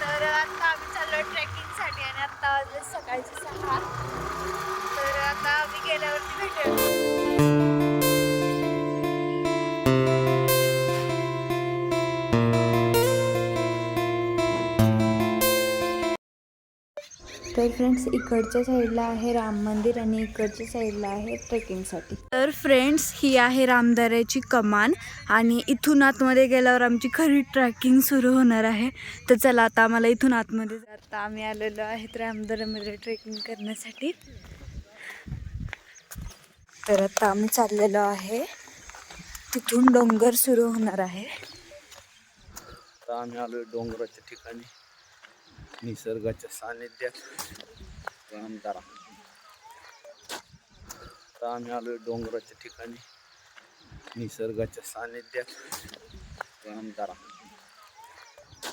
तर आत्ता आम्ही चाललो ट्रेकिंगसाठी आणि आत्ता सकाळची सहा. तर फ्रेंड्स इकडच्या साईडला आहे राम मंदिर आणि इकडच्या साईडला आहे ट्रेकिंगसाठी. तर फ्रेंड्स ही आहे रामदऱ्याची कमान आणि इथून आतमध्ये गेल्यावर आमची खरी ट्रॅकिंग सुरू होणार आहे. तर चला आता आम्हाला इथून आतमध्ये आता आम्ही आलेलो आहेत रामदऱ्यामध्ये ट्रेकिंग करण्यासाठी. तर आता आम्ही चाललेलो आहे. तिथून डोंगर सुरू होणार आहे. आता आम्ही आलोय डोंगराच्या ठिकाणी. निसर्गाच्या सानिध्यात रामदारा आता आम्ही आलोय डोंगराच्या ठिकाणी. निसर्गाच्या सानिध्यात रामदारा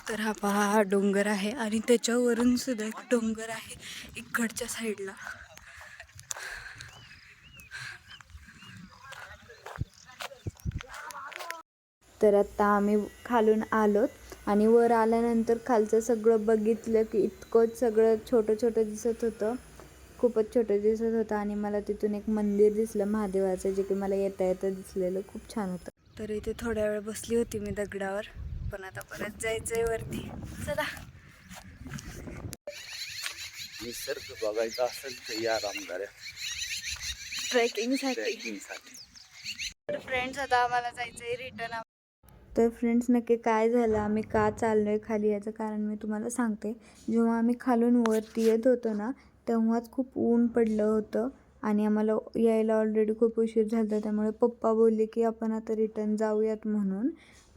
तर हा पहा हा डोंगर आहे आणि त्याच्यावरून सुद्धा एक डोंगर आहे इकडच्या साईडला. तर आता आम्ही खालून आलोत. आणि वर आल्यानंतर खालचं सगळं बघितलं की इतकंच सगळं छोटं छोटं दिसत होतं. खूपच छोटं दिसत होतं आणि मला तिथून एक मंदिर दिसलं महादेवाचं जे की मला येता येता दिसलेलं. खूप छान होतं. तर इथे थोड्या वेळ बसली होती मी दगडावर पण आता परत जायचंय वरती. चला. निसर्ग बघायचा असेल तर या रामदाऱ्या. ट्रेकिंगसाठी. ट्रेकिंगसाठी. तर फ्रेंड्स आता आम्हाला जायचंय रिटर्न. तर फ्रेंड्स नक्की काय झालं? आम्ही का चाललो आहे खाली याचं कारण मी तुम्हाला सांगते. जेव्हा आम्ही खालून वरती येत होतो ना तेव्हाच खूप ऊन पडलं होतं आणि आम्हाला यायला ऑलरेडी खूप उशीर झाला होता त्यामुळे पप्पा बोलले की आपण आता रिटर्न जाऊयात म्हणून.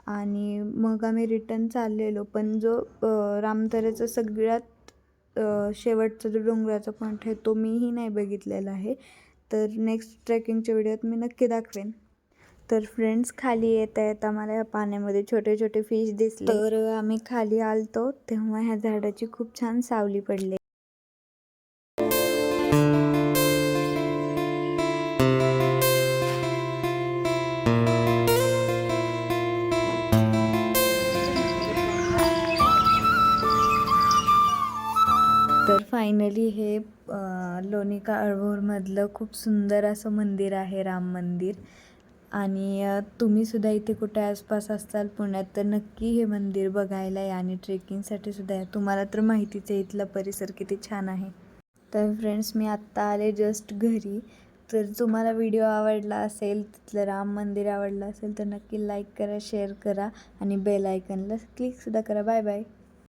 आणि मग आम्ही रिटर्न चाललेलो. पण जो रामतऱ्याचा सगळ्यात शेवटचा जो डोंगराचा पॉईंट आहे तो मीही नाही बघितलेला आहे. तर नेक्स्ट ट्रेकिंगच्या व्हिडिओत मी नक्की दाखवेन. तर फ्रेंड्स खाली येता येता मला या पाण्यामध्ये छोटे छोटे फिश दिसले. तर आम्ही खाली आलतो. तेव्हा ह्या झाडाची खूप छान सावली पडली. तर फायनली हे लोणिका अळभोरमधलं खूप सुंदर असं मंदिर आहे राम मंदिर. आणि तुम्हीसुद्धा इथे कुठे आसपास असाल पुण्यात तर नक्की हे मंदिर बघायला या आणि ट्रेकिंगसाठी सुद्धा या. तुम्हाला तर माहितीच आहे इथला परिसर किती छान आहे. तर फ्रेंड्स मी आत्ता आले जस्ट घरी. तर तुम्हाला व्हिडिओ आवडला असेल तिथलं राम मंदिर आवडलं असेल तर नक्की लाईक करा शेअर करा आणि बेल आयकनला क्लिकसुद्धा करा. Bye bye.